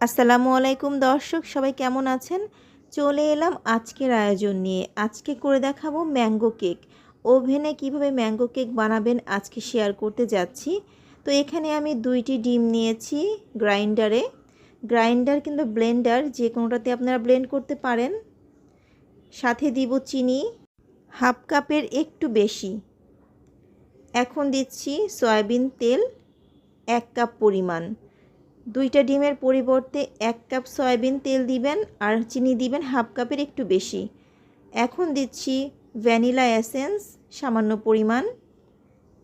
আসসালামু আলাইকুম দর্শক, সবাই কেমন আছেন? চলে এলাম আজকের আয়োজন নিয়ে। আজকে করে দেখাবো ম্যাঙ্গো কেক। ওভেনে কীভাবে ম্যাঙ্গো কেক বানাবেন আজকে শেয়ার করতে যাচ্ছি। তো এখানে আমি দুইটি ডিম নিয়েছি গ্রাইন্ডারে। গ্রাইন্ডার কিংবা ব্লেন্ডার যে কোনোটাতে আপনারা ব্লেন্ড করতে পারেন। সাথে দিব চিনি, হাফ কাপের একটু বেশি। এখন দিচ্ছি সয়াবিন তেল, এক কাপ পরিমাণ। দুইটা ডিমের পরিবর্তে এক কাপ সয়াবিন তেল দিবেন আর চিনি দিবেন হাফ কাপের একটু বেশি। এখন দিচ্ছি ভ্যানিলা এসেন্স, সামান্য পরিমাণ।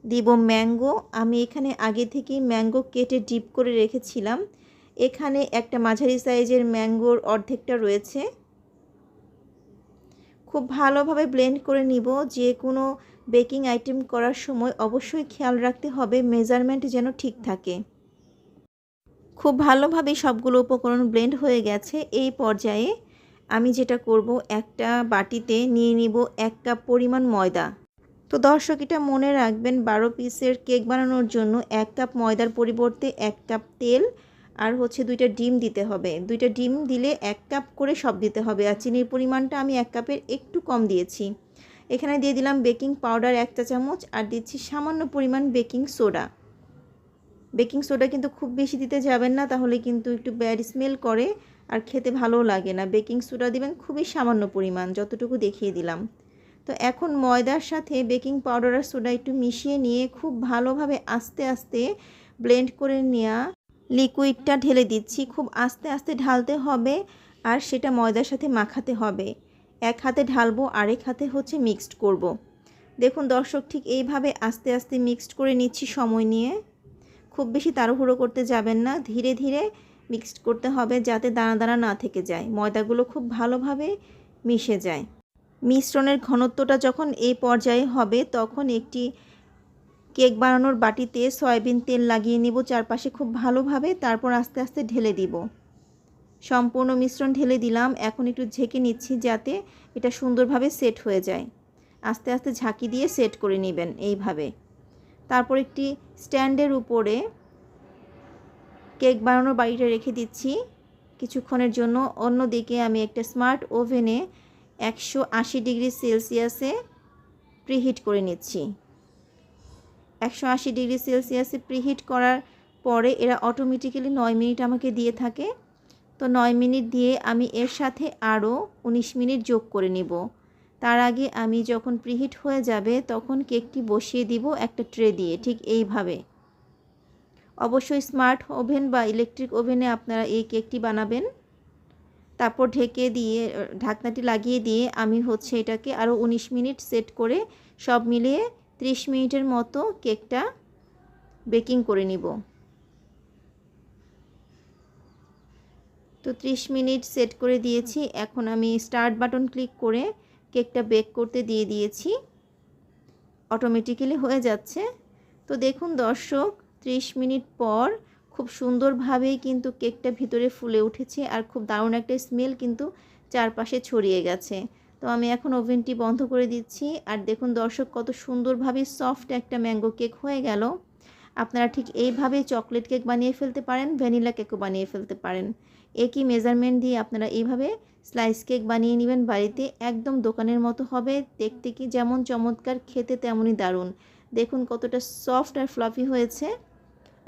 দিব ম্যাঙ্গো। আমি এখানে আগে থেকেই ম্যাঙ্গো কেটে ডিপ করে রেখেছিলাম। এখানে একটা মাঝারি সাইজের ম্যাঙ্গোর অর্ধেকটা রয়েছে। খুব ভালোভাবে ব্লেন্ড করে নিব। যে কোনো বেকিং আইটেম করার সময় অবশ্যই খেয়াল রাখতে হবে। মেজারমেন্ট যেন ঠিক থাকে। খুব ভালোভাবে সবগুলো উপকরণ ব্লেন্ড হয়ে গেছে। এই পর্যায়ে আমি যেটা করব, একটা বাটিতে নিয়ে নিব এক কাপ পরিমাণ ময়দা। তো দর্শক, এটা মনে রাখবেন, বারো পিসের কেক বানানোর জন্য এক কাপ ময়দার পরিবর্তে এক কাপ তেল আর হচ্ছে দুইটা ডিম দিতে হবে। দুইটা ডিম দিলে এক কাপ করে সব দিতে হবে আর চিনির পরিমাণটা আমি এক কাপের একটু কম দিয়েছি। এখানে দিয়ে দিলাম বেকিং পাউডার এক চা চামচ আর দিচ্ছি সামান্য পরিমাণ বেকিং সোডা। বেকিং সোডা কিন্তু খুব বেশি দিতে যাবেন না, তাহলে কিন্তু একটু ব্যাড স্মেল করে আর খেতে ভালোও লাগে না। বেকিং সোডা দিবেন খুবই সামান্য পরিমাণ, যতটুকু দেখিয়ে দিলাম। তো এখন ময়দার সাথে বেকিং পাউডার আর সোডা একটু মিশিয়ে নিয়ে খুব ভালোভাবে আস্তে আস্তে ব্লেন্ড করে নেওয়া লিকুইডটা ঢেলে দিচ্ছি। খুব আস্তে আস্তে ঢালতে হবে আর সেটা ময়দার সাথে মাখাতে হবে। এক হাতে ঢালবো, আরেক হাতে হচ্ছে মিক্সড করব। দেখুন দর্শক, ঠিক এইভাবে আস্তে আস্তে মিক্সড করে নিচ্ছি সময় নিয়ে। খুব বেশি তাড়াহুড়ো করতে যাবেন না। ধীরে ধীরে মিক্সড করতে হবে যাতে দানা দানা না থেকে যায়। ময়দাগুলো খুব ভালোভাবে মিশে যায়। মিশ্রণের ঘনত্বটা যখন এই পর্যায়ে হবে, তখন একটি কেক বানানোর বাটিতে সয়াবিন তেল লাগিয়ে নিব চারপাশে খুব ভালোভাবে, তারপর আস্তে আস্তে ঢেলে দিব। সম্পূর্ণ মিশ্রণ ঢেলে দিলাম। এখন একটু ঝেঁকে নিচ্ছি যাতে এটা সুন্দরভাবে সেট হয়ে যায়। আস্তে আস্তে ঝাঁকি দিয়ে সেট করে নেবেন এইভাবে। তারপর একটি স্ট্যান্ডের উপরে কেক বানানোর বাড়িটা রেখে দিচ্ছি। কিছুক্ষণের জন্য অন্যদিকে আমি একটা স্মার্ট ওভেনে একশো আশি ডিগ্রি সেলসিয়াসে প্রিহিট করে নিচ্ছি। একশো আশি ডিগ্রি সেলসিয়াসে প্রিহিট করার পরে এরা অটোমেটিক্যালি নয় মিনিট আমাকে দিয়ে থাকে। তো নয় মিনিট দিয়ে আমি এর সাথে আরও উনিশ মিনিট যোগ করে নিব। তার আগে আমি যখন প্রিহিট হয়ে যাবে তখন কেকটি বসিয়ে দিব একটা ট্রে দিয়ে, ঠিক এইভাবে। অবশ্যই স্মার্ট ওভেন বা ইলেকট্রিক ওভেনে আপনারা এই কেকটি বানাবেন। তারপর ঢেকে দিয়ে, ঢাকনাটি লাগিয়ে দিয়ে আমি হচ্ছে এটাকে আরও উনিশ মিনিট সেট করে সব মিলিয়ে ত্রিশ মিনিটের মতো কেকটা বেকিং করে নিব। তো ত্রিশ মিনিট সেট করে দিয়েছি। এখন আমি স্টার্ট বাটন ক্লিক করে কেকটা বেক করতে দিয়ে দিয়েছি। অটোমেটিক্যালি হয়ে যাচ্ছে। তো দেখুন দর্শক 30 মিনিট পর খুব সুন্দরভাবেই কিন্তু কেকটা ভিতরে ফুলে উঠেছে আর খুব দারুণ একটা স্মেল কিন্তু চারপাশে ছড়িয়ে গেছে। তো আমি এখন ওভেনটি বন্ধ করে দিচ্ছি আর দেখুন দর্শক কত সুন্দরভাবে সফট একটা ম্যাঙ্গো কেক হয়ে গেল। আপনারা ঠিক এইভাবে চকলেট কেক বানিয়ে ফেলতে পারেন, ভ্যানিলা কেকও বানিয়ে ফেলতে পারেন। একই মেজারমেন্ট দিয়ে আপনারা এইভাবে স্লাইস কেক বানিয়ে নেবেন বাড়িতে, একদম দোকানের মতো হবে, দেখতে কি যেমন চমৎকার, খেতে তেমনই দারুণ। দেখুন কতটা সফট আর ফ্লাফি হয়েছে।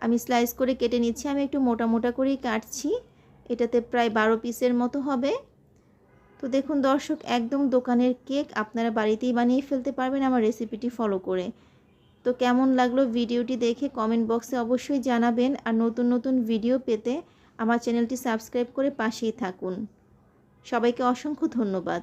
আমি স্লাইস করে কেটে নিচ্ছি, আমি একটু মোটা মোটা করেই কাটছি। এটাতে প্রায় বারো পিসের মতো হবে। তো দেখুন দর্শক, একদম দোকানের কেক আপনারা বাড়িতেই বানিয়ে ফেলতে পারবেন আমার রেসিপিটি ফলো করে। তো কেমন লাগল ভিডিওটি দেখে কমেন্ট বক্সে অবশ্যই জানাবেন আর নতুন নতুন ভিডিও পেতে আমার চ্যানেলটি সাবস্ক্রাইব করে পাশেই থাকুন। সবাইকে অসংখ্য ধন্যবাদ।